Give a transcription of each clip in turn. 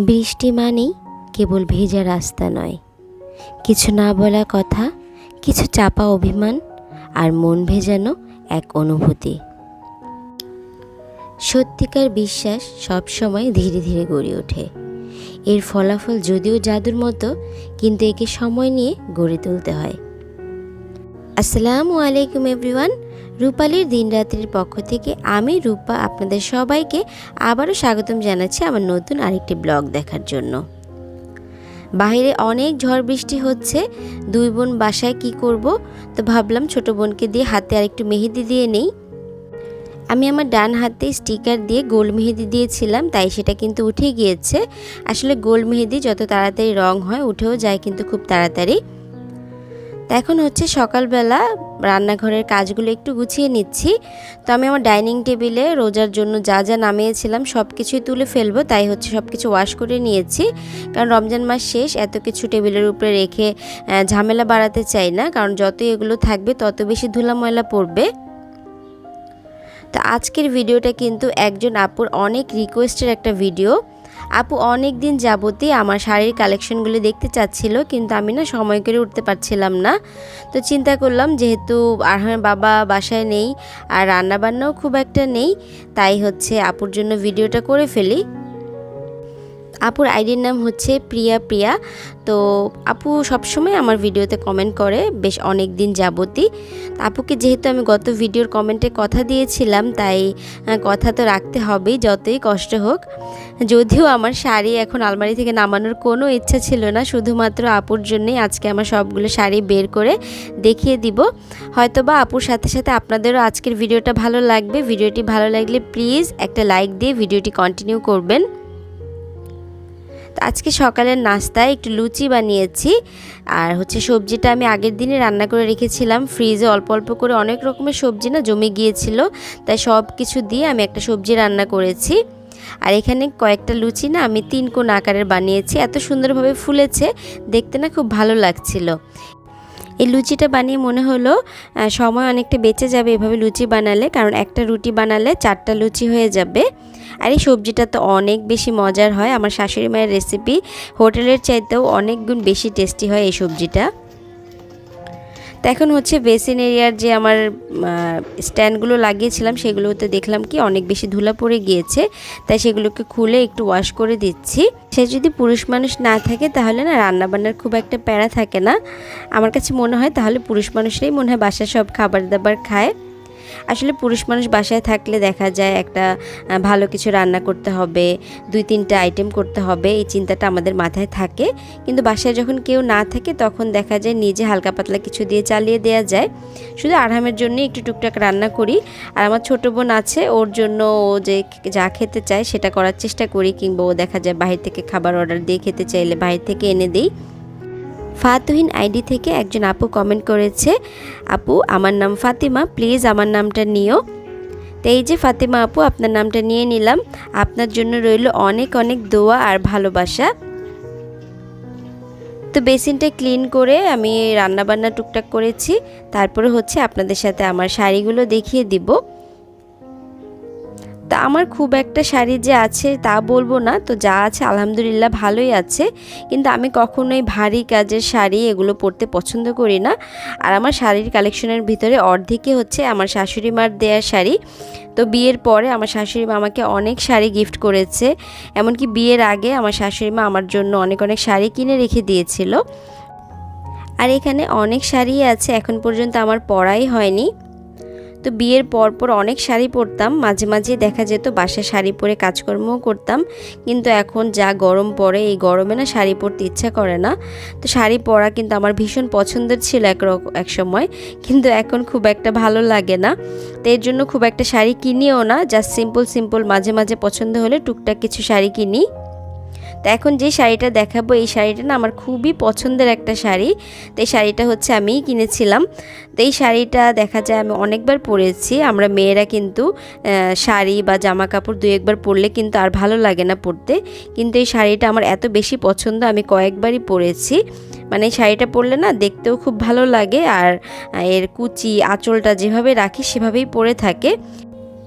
বৃষ্টি মানেই কেবল ভেজা রাস্তা নয়। কিছু না বলা কথা, কিছু চাপা অভিমান আর মন ভেজানো এক অনুভূতি। সত্যিকার বিশ্বাস সবসময় ধীরে ধীরে গড়ে ওঠে। এর ফলাফল যদিও জাদুর মতো, কিন্তু একে সময় নিয়ে গড়ে তুলতে হয়। আসসালামু আলাইকুম এভরিওয়ান। রূপালীর দিনরাত্রির পক্ষ থেকে আমি রূপা আপনাদের সবাইকে আবারও স্বাগতম জানাচ্ছি আমার নতুন আরেকটি ব্লগ দেখার জন্য। বাইরে অনেক ঝড় বৃষ্টি হচ্ছে, দুই বোন বাসায় কি করব? তো ভাবলাম ছোট বোনকে দিয়ে হাতে আরেকটু মেহেদি দিয়ে নেই। আমি আমার ডান হাতে স্টিকার দিয়ে গোল মেহেদি দিয়েছিলাম, তাই সেটা কিন্তু উঠে গিয়েছে। আসলে গোল মেহেদি যত তাড়াতাড়ি রং হয়, উঠেও যায় কিন্তু খুব তাড়াতাড়ি। এখন হচ্ছে সকালবেলা রান্নাঘরের কাজগুলো একটু গুছিয়ে নিচ্ছি। তো আমি আমার ডাইনিং টেবিলে রোজার জন্য যা যা নামিয়েছিলাম সব কিছুই তুলে ফেলব, তাই হচ্ছে সব কিছু ওয়াশ করে নিয়েছি। কারণ রমজান মাস শেষ, এত কিছু টেবিলের উপরে রেখে ঝামেলা বাড়াতে চাই না, কারণ যতই এগুলো থাকবে তত বেশি ধুলা ময়লা পড়বে। তো আজকের ভিডিওটা কিন্তু একজন আপুর অনেক রিকোয়েস্টের একটা ভিডিও। আপু অনেক দিন যাবতই আমার শাড়ির কালেকশনগুলি দেখতে চাচ্ছিল, কিন্তু আমি না সময় করে উঠতে পারছিলাম না। তো চিন্তা করলাম যেহেতু আরহামের বাবা বাসায় নেই আর রান্নাবান্নাও খুব একটা নেই, তাই হচ্ছে আপুর জন্য ভিডিওটা করে ফেলি। আপুর আইডির নাম হচ্ছে প্রিয়া প্রিয়া। তো আপু সবসময় আমার ভিডিওতে কমেন্ট করে, বেশ অনেক দিন যাবতই আপুকে যেহেতু আমি গত ভিডিওর কমেন্টে কথা দিয়েছিলাম, তাই কথা তো রাখতে হবেই, যতই কষ্ট হোক। যদিও আমার শাড়ি এখন আলমারি থেকে নামানোর কোনো ইচ্ছা ছিল না, শুধুমাত্র আপুর জন্যই আজকে আমার সবগুলো শাড়ি বের করে দেখিয়ে দিব। হয়তো বা আপুর সাথে সাথে আপনাদেরও আজকের ভিডিওটা ভালো লাগবে। ভিডিওটি ভালো লাগলে প্লিজ একটা লাইক দিয়ে ভিডিওটি কন্টিনিউ করবেন। আজকে সকালের নাস্তায় একটু লুচি বানিয়েছি। আর হচ্ছে সবজিটা আমি আগের দিনে রান্না করে রেখেছিলাম। ফ্রিজে অল্প অল্প করে অনেক রকমের সবজি না জমে গিয়েছিল। তাই সব কিছু দিয়ে আমি একটা সবজি রান্না করেছি। আর এখানে কয়েকটা লুচি না আমি তিন কোণ আকারের বানিয়েছি। এত সুন্দরভাবে ফুলেছে, দেখতে না খুব ভালো লাগছিল। এই লুচিটা বানিয়ে মনে হলো সময় অনেকটা বেঁচে যাবে এভাবে লুচি বানালে। কারণ একটা রুটি বানালে চারটা লুচি হয়ে যাবে। আর এই সবজিটা তো অনেক বেশি মজার হয়। আমার শাশুড়ি মায়ের রেসিপি হোটেলের চাইতেও অনেক গুণ বেশি টেস্টি হয় এই সবজিটা। তো এখন হচ্ছে বেসিন এরিয়ার যে আমার স্ট্যান্ডগুলো লাগিয়েছিলাম, সেগুলোতে দেখলাম কি অনেক বেশি ধুলা পড়ে গিয়েছে। তাই সেগুলোকে খুলে একটু ওয়াশ করে দিচ্ছি। সে যদি পুরুষ মানুষ না থাকে, তাহলে না রান্নাবান্নার খুব একটা প্যারা থাকে না। আমার কাছে মনে হয় তাহলে পুরুষ মানুষরাই মনে হয় বাসায় সব খাবার দাবার খায়। আসলে পুরুষ মানুষ বাসায় থাকলে দেখা যায় একটা ভালো কিছু রান্না করতে হবে, দুই তিনটা আইটেম করতে হবে, এই চিন্তাটা আমাদের মাথায় থাকে। কিন্তু বাসায় যখন কেউ না থাকে তখন দেখা যায় নিজে হালকা পাতলা কিছু দিয়ে চালিয়ে দেওয়া যায়। শুধু আরামের জন্য একটু টুকটাক রান্না করি। আর আমার ছোটো বোন আছে, ওর জন্য ও যে যা খেতে চায় সেটা করার চেষ্টা করি। কিংবা ও দেখা যায় বাহির থেকে খাবার অর্ডার দিয়ে খেতে চাইলে বাহির থেকে এনে দিই। ফাতুহিন আইডি থেকে একজন আপু কমেন্ট করেছে, আপু, আমার নাম ফাতিমা প্লিজ আমার নামটা নিও। তো এই যে ফাতিমা আপু, আপনার নামটা নিয়ে নিলাম। আপনার জন্য রইল অনেক অনেক দোয়া আর ভালোবাসা। তো বেসিনটা ক্লিন করে আমি রান্নাবান্না টুকটাক করেছি। তারপরে হচ্ছে আপনাদের সাথে আমার শাড়িগুলো দেখিয়ে দিব। তা আমার খুব একটা শাড়ি যে আছে তা বলব না। তো যা আছে আলহামদুলিল্লাহ ভালোই আছে। কিন্তু আমি কখনোই ভারী কাজের শাড়ি এগুলো পরতে পছন্দ করি না। আর আমার শাড়ির কালেকশনের ভিতরে অর্ধেকই হচ্ছে আমার শাশুড়ি মার দেওয়ার শাড়ি। তো বিয়ের পরে আমার শাশুড়ি মা আমাকে অনেক শাড়ি গিফট করেছে। এমনকি বিয়ের আগে আমার শাশুড়ি মা আমার জন্য অনেক অনেক শাড়ি কিনে রেখে দিয়েছিল। আর এখানে অনেক শাড়ি আছে। এখন পর্যন্ত আমার পরাই হয়নি। তো বিয়ের পর পর অনেক শাড়ি পরতাম, মাঝে মাঝে দেখা যেত বাসায় শাড়ি পরে কাজকর্মও করতাম। কিন্তু এখন যা গরম পড়ে, এই গরমে না শাড়ি পরতে ইচ্ছা করে না। তো শাড়ি পরা কিন্তু আমার ভীষণ পছন্দের ছিল এক এক সময়। কিন্তু এখন খুব একটা ভালো লাগে না। তো এর জন্য খুব একটা শাড়ি কিনিও না জাস্ট সিম্পল সিম্পল মাঝে মাঝে পছন্দ হলে টুকটাক কিছু শাড়ি কিনি। তো এখন যে শাড়িটা দেখাবো, এই শাড়িটা না আমার খুবই পছন্দের একটা শাড়ি। তো এই শাড়িটা হচ্ছে আমিই কিনেছিলাম। তো এই শাড়িটা দেখা যায় আমি অনেকবার পরেছি। আমরা মেয়েরা কিন্তু শাড়ি বা জামা কাপড় দুই একবার পরলে কিন্তু আর ভালো লাগে না পরতে। কিন্তু এই শাড়িটা আমার এত বেশি পছন্দ, আমি কয়েকবারই পরেছি। মানে শাড়িটা পরলে না দেখতেও খুব ভালো লাগে আর এর কুচি, আঁচলটা যেভাবে রাখি সেভাবেই পরে থাকে।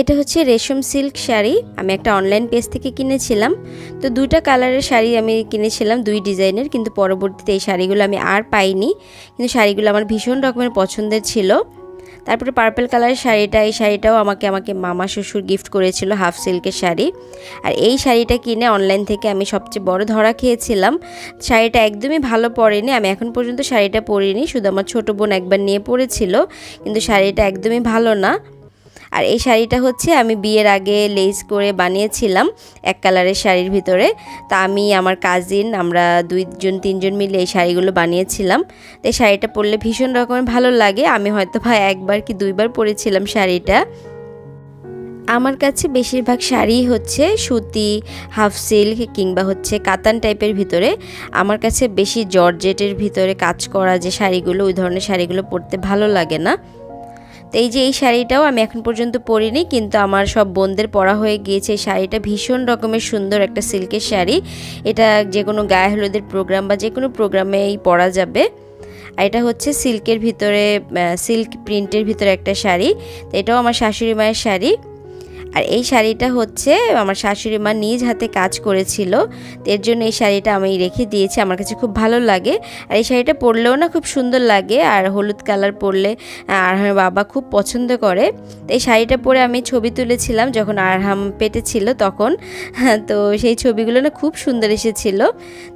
এটা হচ্ছে রেশম সিল্ক শাড়ি। আমি একটা অনলাইন পেজ থেকে কিনেছিলাম। তো দুইটা কালারের শাড়ি আমি কিনেছিলাম, দুই ডিজাইনের কিন্তু পরবর্তীতে এই শাড়িগুলো আমি আর পাইনি। কিন্তু শাড়িগুলো আমার ভীষণ রকমের পছন্দের ছিল। তারপরে পার্পেল কালারের শাড়িটা, এই শাড়িটাও আমাকে আমাকে মামা শ্বশুর গিফট করেছিল হাফ সিল্কের শাড়ি। আর এই শাড়িটা কিনে অনলাইন থেকে আমি সবচেয়ে বড় ধরা খেয়েছিলাম। শাড়িটা একদমই ভালো পরেনি, আমি এখন পর্যন্ত শাড়িটা পরিনি। শুধু আমার ছোটো বোন একবার নিয়ে পরেছিল, কিন্তু শাড়িটা একদমই ভালো না। আর এই শাড়িটা হচ্ছে আমি বিয়ের আগে লেস করে বানিয়েছিলাম এক কালারের শাড়ির ভিতরে। তা আমি, আমার কাজিন আমরা দুইজন, তিনজন মিলে এই শাড়িগুলো বানিয়েছিলাম। তো এই শাড়িটা পরলে ভীষণ রকমের ভালো লাগে। আমি হয়তো ভাই একবার কি দুইবার পরেছিলাম শাড়িটা। আমার কাছে বেশিরভাগ শাড়ি হচ্ছে সুতি হাফ সিল্ক কিংবা হচ্ছে কাতান টাইপের ভিতরে। আমার কাছে বেশি জর্জেটের ভিতরে কাজ করা যে শাড়িগুলো, ওই ধরনের শাড়িগুলো পরতে ভালো লাগে না। তো এই যে এই শাড়িটাও আমি এখন পর্যন্ত পরিনি, কিন্তু আমার সব বোনদের পরা হয়ে গিয়েছে। এই শাড়িটা ভীষণ রকমের সুন্দর একটা সিল্কের শাড়ি। এটা যে কোনো গায়ে হলুদের প্রোগ্রাম বা যে কোনো প্রোগ্রামেই পরা যাবে। আর এটা হচ্ছে সিল্কের ভিতরে সিল্ক প্রিন্টের ভিতরে একটা শাড়ি। তো এটাও আমার শাশুড়ি মায়ের শাড়ি। আর এই শাড়িটা হচ্ছে আমার শাশুড়ি মা নিজ হাতে কাজ করেছিল এর জন্য এই শাড়িটা আমি রেখে দিয়েছি, আমার কাছে খুব ভালো লাগে। আর এই শাড়িটা পরলেও না খুব সুন্দর লাগে, আর হলুদ কালার পরলে আরহামের বাবা খুব পছন্দ করে। এই শাড়িটা পরে আমি ছবি তুলেছিলাম যখন আরহাম পেটে ছিল তখন, তো সেই ছবিগুলো না খুব সুন্দর এসেছিল।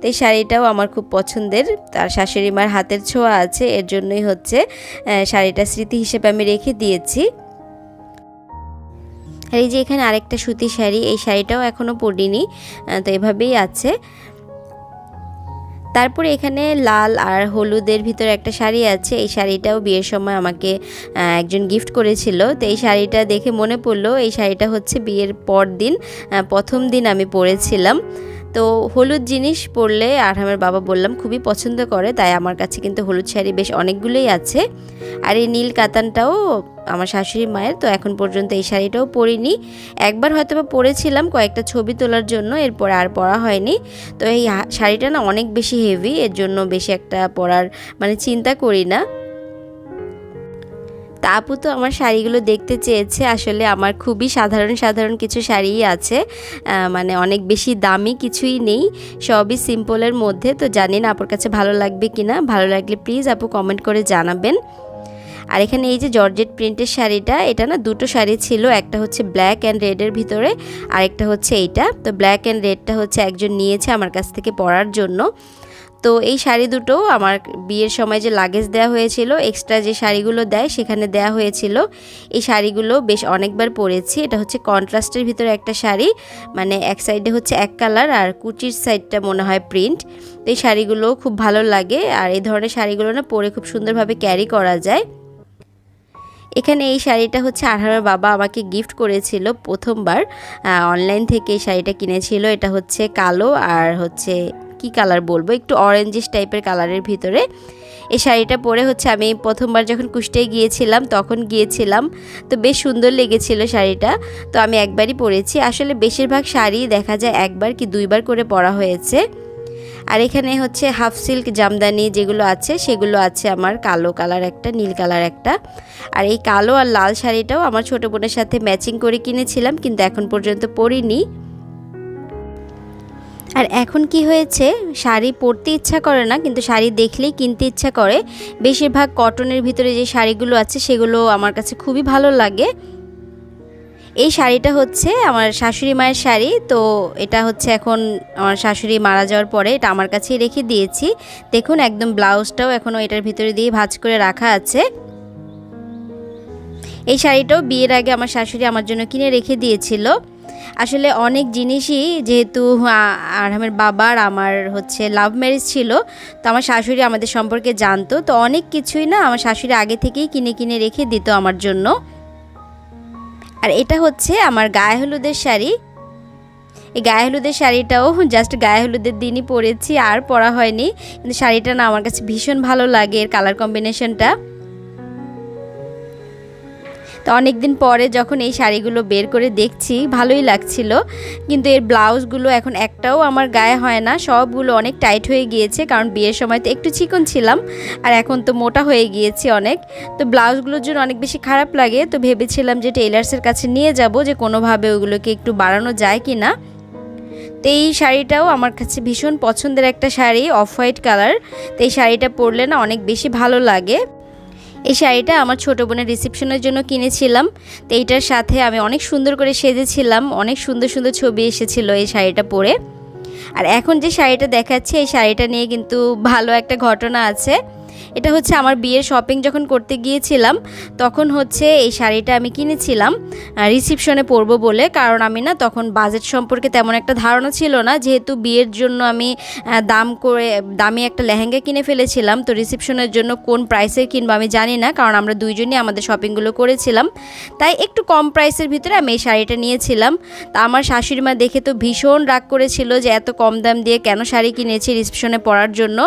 তো এই শাড়িটাও আমার খুব পছন্দের, তার শাশুড়ি মার হাতের ছোঁয়া আছে, এর জন্যই হচ্ছে শাড়িটা স্মৃতি হিসেবে আমি রেখে দিয়েছি। আর এই যে এখানে আরেকটা সুতি শাড়ি, এই শাড়িটাও এখনও পরিনি তো এভাবেই আছে। তারপরে এখানে লাল আর হলুদের ভিতরে একটা শাড়ি আছে, এই শাড়িটাও বিয়ের সময় আমাকে একজন গিফট করেছিল। তো এই শাড়িটা দেখে মনে পড়ল, এই শাড়িটা হচ্ছে বিয়ের পর দিন প্রথম দিন আমি পরেছিলাম। তো হলুদ জিনিস পরলে, আর আমার বাবা বললাম, খুবই পছন্দ করে। তাই আমার কাছে কিন্তু হলুদ শাড়ি বেশ অনেকগুলোই আছে। আর এই নীল কাতানটাও আমার শাশুড়ি মায়ের, তো এখন পর্যন্ত এই শাড়িটাও পরিনি। একবার হয়তো বা পরেছিলাম কয়েকটা ছবি তোলার জন্য, এরপর আর পরা হয়নি। তো এই শাড়িটা না অনেক বেশি হেভি এর জন্য বেশি একটা পরার মানে চিন্তা করি না। তা আপু তো আমার শাড়িগুলো দেখতে চেয়েছে, আসলে আমার খুবই সাধারণ সাধারণ কিছু শাড়িই আছে। মানে অনেক বেশি দামি কিছুই নেই, সবই সিম্পলের মধ্যে, তো জানি না আপুর কাছে ভালো লাগবে কি না ভালো লাগলে প্লিজ আপু কমেন্ট করে জানাবেন। আর এখানে এই যে জর্জেট প্রিন্টের শাড়িটা, এটা না দুটো শাড়ি ছিল, একটা হচ্ছে ব্ল্যাক অ্যান্ড রেডের ভিতরে, আরেকটা হচ্ছে এইটা। তো ব্ল্যাক অ্যান্ড রেডটা হচ্ছে একজন নিয়েছে আমার কাছ থেকে পরার জন্য। তো এই শাড়ি দুটো আমার বিয়ের সময় যে লাগেজ দেওয়া হয়েছিল এক্সট্রা যে শাড়িগুলো দেয় সেখানে দেওয়া হয়েছিল। এই শাড়িগুলো বেশ অনেকবার পরেছি। এটা হচ্ছে কন্ট্রাস্টের ভিতরে একটা শাড়ি মানে এক সাইডে হচ্ছে এক কালার আর কুচির সাইডটা মনে হয় প্রিন্ট তো এই শাড়িগুলো খুব ভালো লাগে। আর এই ধরনের শাড়িগুলো না পরে খুব সুন্দরভাবে ক্যারি করা যায়। এখানে এই শাড়িটা হচ্ছে আরহামের বাবা আমাকে গিফট করেছিল প্রথমবার। অনলাইন থেকে এই শাড়িটা কিনেছিল। এটা হচ্ছে কালো আর হচ্ছে কি কালার বলব? একটু অরেঞ্জিস টাইপের কালারের ভিতরে। এই শাড়িটা পরে হচ্ছে আমি প্রথমবার যখন কুষ্টিয়ায় গিয়েছিলাম, তখন গিয়েছিলাম। তো বেশ সুন্দর লেগেছিল শাড়িটা। তো আমি একবারই পরেছি। আসলে বেশিরভাগ শাড়ি দেখা যায় একবার কি দুইবার করে পরা হয়েছে। আর এখানে হচ্ছে হাফ সিল্ক জামদানি যেগুলো আছে, সেগুলো আছে আমার কালো কালার একটা, নীল কালার একটা। আর এই কালো আর লাল শাড়িটাও আমার ছোটো বোনের সাথে ম্যাচিং করে কিনেছিলাম, কিন্তু এখন পর্যন্ত পরিনি। আর এখন কি হয়েছে, শাড়ি পরতে ইচ্ছা করে না, কিন্তু শাড়ি দেখলেই কিনতে ইচ্ছা করে। বেশিরভাগ কটনের ভিতরে যে শাড়িগুলো আছে, সেগুলো আমার কাছে খুবই ভালো লাগে। এই শাড়িটা হচ্ছে আমার শাশুড়ি মায়ের শাড়ি। তো এটা হচ্ছে এখন আমার শাশুড়ি মারা যাওয়ার পরে এটা আমার কাছেই রেখে দিয়েছি। দেখুন, একদম ব্লাউজটাও এখনও এটার ভিতরে দিয়ে ভাজ করে রাখা আছে। এই শাড়িটাও বিয়ের আগে আমার শাশুড়ি আমার জন্য কিনে রেখে দিয়েছিল। আসলে অনেক জিনিসই যেহেতু আরহামের বাবার আমার হচ্ছে লাভ ম্যারেজ ছিল, তো আমার শাশুড়ি আমাদের সম্পর্কে জানতো। তো অনেক কিছুই না আমার শাশুড়ি আগে থেকেই কিনে কিনে রেখে দিত আমার জন্য। আর এটা হচ্ছে আমার গায়ে হলুদের শাড়ি। এই গায়ে হলুদের শাড়িটাও জাস্ট গায়ে হলুদের দিনই পরেছি, আর পরা হয়নি। কিন্তু শাড়িটা না আমার কাছে ভীষণ ভালো লাগে, এর কালার কম্বিনেশনটা তো অনেক দিন পরে যখন এই শাড়িগুলো বের করে দেখছি, ভালোই লাগছিল। কিন্তু এর ব্লাউজগুলো এখন একটাও আমার গায়ে হয় না। সবগুলো অনেক টাইট হয়ে গিয়েছে, কারণ বিয়ের সময় তো একটু চিকন ছিলাম, আর এখন তো মোটা হয়ে গিয়েছি অনেক। তো ব্লাউজগুলোর জন্য অনেক বেশি খারাপ লাগে, তো ভেবেছিলাম যে টেলার্সের কাছে নিয়ে যাব, যে কোনোভাবে ওগুলোকে একটু বাড়ানো যায় কি না তো এই শাড়িটাও আমার কাছে ভীষণ পছন্দের একটা শাড়ি, অফ হোয়াইট কালার। তো এই শাড়িটা পরলে না অনেক বেশি ভালো লাগে। এই শাড়িটা আমার ছোটো বোনের রিসেপশনের জন্য কিনেছিলাম। তো এইটার সাথে আমি অনেক সুন্দর করে সেজেছিলাম, অনেক সুন্দর সুন্দর ছবি এসেছিল এই শাড়িটা পরে। আর এখন যে শাড়িটা দেখাচ্ছি, এই শাড়িটা নিয়ে কিন্তু ভালো একটা ঘটনা আছে। এটা হচ্ছে আমার বিয়ের শপিং যখন করতে গিয়েছিলাম, তখন হচ্ছে এই শাড়িটা আমি কিনেছিলাম রিসিপশনে পরবো বলে। কারণ আমি না তখন বাজেট সম্পর্কে তেমন একটা ধারণা ছিল না। যেহেতু বিয়ের জন্য আমি দাম করে, দামি একটা লেহেঙ্গা কিনে ফেলেছিলাম, তো রিসিপশনের জন্য কোন প্রাইসে কিনবো আমি জানি না। কারণ আমরা দুইজনই আমাদের শপিংগুলো করেছিলাম। তাই একটু কম প্রাইসের ভিতরে আমি এই শাড়িটা নিয়েছিলাম। তা আমার শাশুড়ি মা দেখে তো ভীষণ রাগ করেছিল যে এত কম দাম দিয়ে কেন শাড়ি কিনেছি রিসিপশনে পরার জন্য।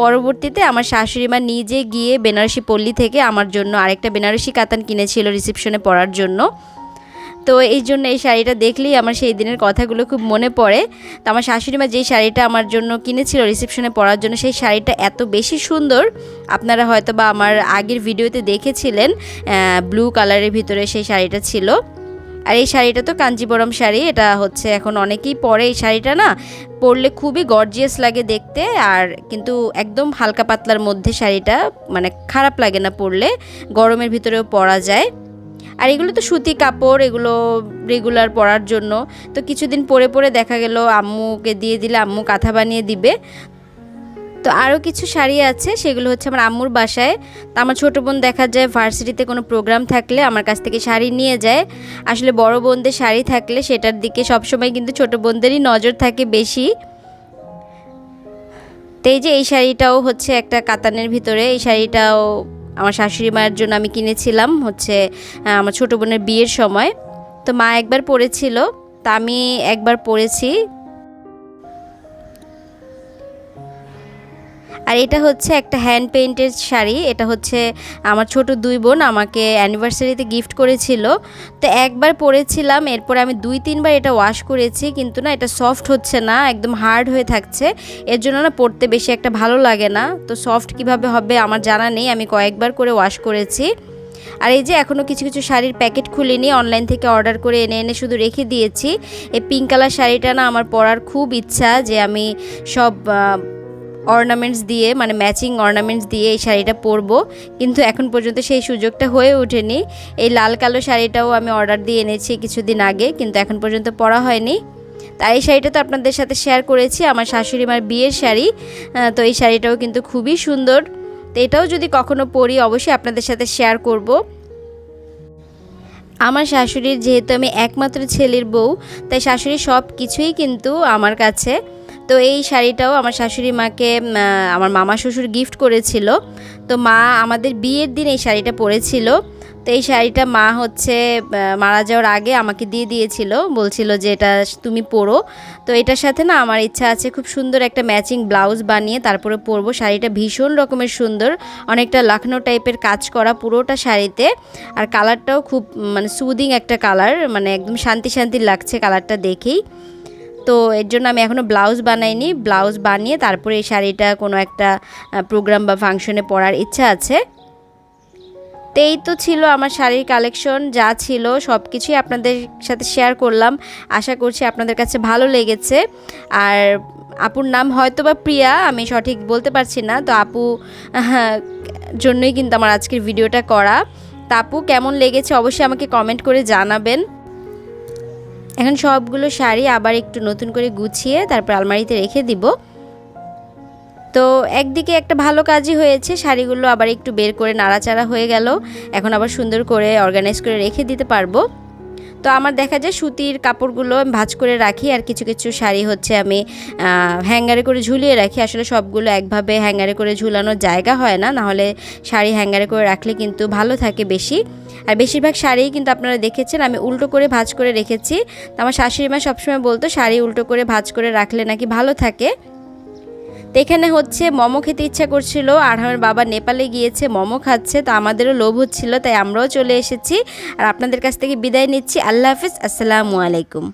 পরবর্তীতে আমার শাশুড়ি মা নিজে গিয়ে বেনারসি পল্লী থেকে আমার জন্য আরেকটা বেনারসি কাতান কিনেছিল রিসেপশনে পরার জন্য। তো এই জন্য এই শাড়িটা দেখলেই আমার সেই দিনের কথাগুলো খুব মনে পড়ে। তো আমার শাশুড়ি মা যেই শাড়িটা আমার জন্য কিনেছিল রিসেপশনে পরার জন্য সেই শাড়িটা এত বেশি সুন্দর। আপনারা হয়তো বা আমার আগের ভিডিওতে দেখেছিলেন ব্লু কালারের ভিতরে সেই শাড়িটা ছিল। আর এই শাড়িটা তো কাঞ্জিবরম শাড়ি, এটা হচ্ছে এখন অনেকেই পরে এই শাড়িটা না, পরলে খুবই গর্জিয়াস লাগে দেখতে আর কিন্তু একদম হালকা পাতলার মধ্যে শাড়িটা মানে খারাপ লাগে না পরলে, গরমের ভিতরেও পরা যায়। আর এগুলো তো সুতি কাপড়, এগুলো রেগুলার পরার জন্য। তো কিছুদিন পরে পরে দেখা গেল আম্মুকে দিয়ে দিলে, আম্মু কাঁথা বানিয়ে দিবে। তো আরও কিছু শাড়ি আছে, সেগুলো হচ্ছে আমার আম্মুর বাসায়। তো আমার ছোটো বোন দেখা যায় ভার্সিটিতে কোনো প্রোগ্রাম থাকলে আমার কাছ থেকে শাড়ি নিয়ে যায়। আসলে বড় বোনদের শাড়ি থাকলে সেটার দিকে সবসময় কিন্তু ছোটো বোনদেরই নজর থাকে বেশি। তো এই যে এই শাড়িটাও হচ্ছে একটা কাতানের ভিতরে, এই শাড়িটাও আমার শাশুড়ি মায়ের জন্য আমি কিনেছিলাম হচ্ছে আমার ছোটো বোনের বিয়ের সময়। তো মা একবার পরেছিল, তা আমি একবার পরেছি। আর এটা হচ্ছে একটা হ্যান্ড পেইন্টের শাড়ি। এটা হচ্ছে আমার ছোট দুই বোন আমাকে অ্যানিভার্সারিতে গিফট করেছিল। তো একবার পরেছিলাম, এরপরে আমি দুই, তিনবার এটা ওয়াশ করেছি, কিন্তু না এটা সফট হচ্ছে না, একদম হার্ড হয়ে থাকছে। এর জন্য না পরতে বেশি একটা ভালো লাগে না। তো সফট কীভাবে হবে আমার জানা নেই, আমি কয়েকবার করে ওয়াশ করেছি। আর এই যে এখনও কিছু কিছু শাড়ির প্যাকেট খুলিনি অনলাইন থেকে অর্ডার করে এনে এনে শুধু রেখে দিয়েছি। এই পিঙ্ক কালার শাড়িটা না আমার পরার খুব ইচ্ছা যে আমি সব অর্নামেন্টস দিয়ে মানে ম্যাচিং অর্নামেন্টস দিয়ে এই শাড়িটা পরবো। কিন্তু এখন পর্যন্ত সেই সুযোগটা হয়ে ওঠেনি। এই লাল কালো শাড়িটাও আমি অর্ডার দিয়ে এনেছি কিছুদিন আগে, কিন্তু এখন পর্যন্ত পরা হয়নি। তাই এই শাড়িটা তো আপনাদের সাথে শেয়ার করেছি, আমার শাশুড়ি মার বিয়ের শাড়ি। তো এই শাড়িটাও কিন্তু খুবই সুন্দর। তো এটাও যদি কখনো পরি, অবশ্যই আপনাদের সাথে শেয়ার করব। আমার শাশুড়ির যেহেতু আমি একমাত্র ছেলের বউ, তাই শাশুড়ি সব কিছুই কিন্তু আমার কাছে। তো এই শাড়িটাও আমার শাশুড়ি মাকে আমার মামা শ্বশুর গিফট করেছিল। তো মা আমাদের বিয়ের দিন এই শাড়িটা পরেছিল। তো এই শাড়িটা মা হচ্ছে মারা যাওয়ার আগে আমাকে দিয়ে দিয়েছিল। বলছিল যে এটা তুমি পরো। তো এটার সাথে না আমার ইচ্ছা আছে খুব সুন্দর একটা ম্যাচিং ব্লাউজ বানিয়ে তারপরে পরবো। শাড়িটা ভীষণ রকমের সুন্দর। অনেকটা লখনৌ টাইপের কাজ করা পুরোটা শাড়িতে। আর কালারটাও খুব মানে সুদিং একটা কালার মানে একদম শান্তি শান্তি লাগছে কালারটা দেখেই। তো এর জন্য আমি এখনও ব্লাউজ বানাইনি। ব্লাউজ বানিয়ে তারপরে এই শাড়িটা কোনো একটা প্রোগ্রাম বা ফাংশনে পরার ইচ্ছা আছে। তো এই তো ছিল আমার শাড়ির কালেকশন যা ছিল সব কিছুই আপনাদের সাথে শেয়ার করলাম। আশা করছি আপনাদের কাছে ভালো লেগেছে। আর আপুর নাম হয়তো বা প্রিয়া, আমি সঠিক বলতে পারছি না। তো আপু জন্যই কিন্তু আমার আজকের ভিডিওটা করা। তা আপু, কেমন লেগেছে অবশ্যই আমাকে কমেন্ট করে জানাবেন। এখন সবগুলো শাড়ি আবার একটু নতুন করে গুছিয়ে তারপর আলমারিতে রেখে দিব। তো একদিকে একটা ভালো কাজই হয়েছে, শাড়িগুলো আবার একটু বের করে নাড়াচাড়া হয়ে গেল। এখন আবার সুন্দর করে অর্গানাইজ করে রেখে দিতে পারব। তো আমার দেখা যায় সুতির কাপড়গুলো ভাঁজ করে রাখি আর কিছু কিছু শাড়ি হচ্ছে আমি হ্যাঙ্গারে করে ঝুলিয়ে রাখি। আসলে সবগুলো একভাবে হ্যাঙ্গারে করে ঝুলানোর জায়গা হয় না নাহলে শাড়ি হ্যাঙ্গারে করে রাখলে কিন্তু ভালো থাকে বেশি। আর বেশিরভাগ শাড়িই কিন্তু আপনারা দেখেছেন আমি উল্টো করে ভাঁজ করে রেখেছি। তো আমার শাশুড়ি মা সবসময় বলতো, শাড়ি উল্টো করে ভাঁজ করে রাখলে নাকি ভালো থাকে? তো এখানে হচ্ছে মোমো খেতে ইচ্ছা করছিল, আর আমার বাবা নেপালে গিয়েছে, মোমো খাচ্ছে, তো আমাদেরও লোভ হচ্ছিল, তাই আমরাও চলে এসেছি। আর আপনাদের কাছ থেকে বিদায় নিচ্ছি, আল্লাহ হাফিজ, আসসালামু আলাইকুম।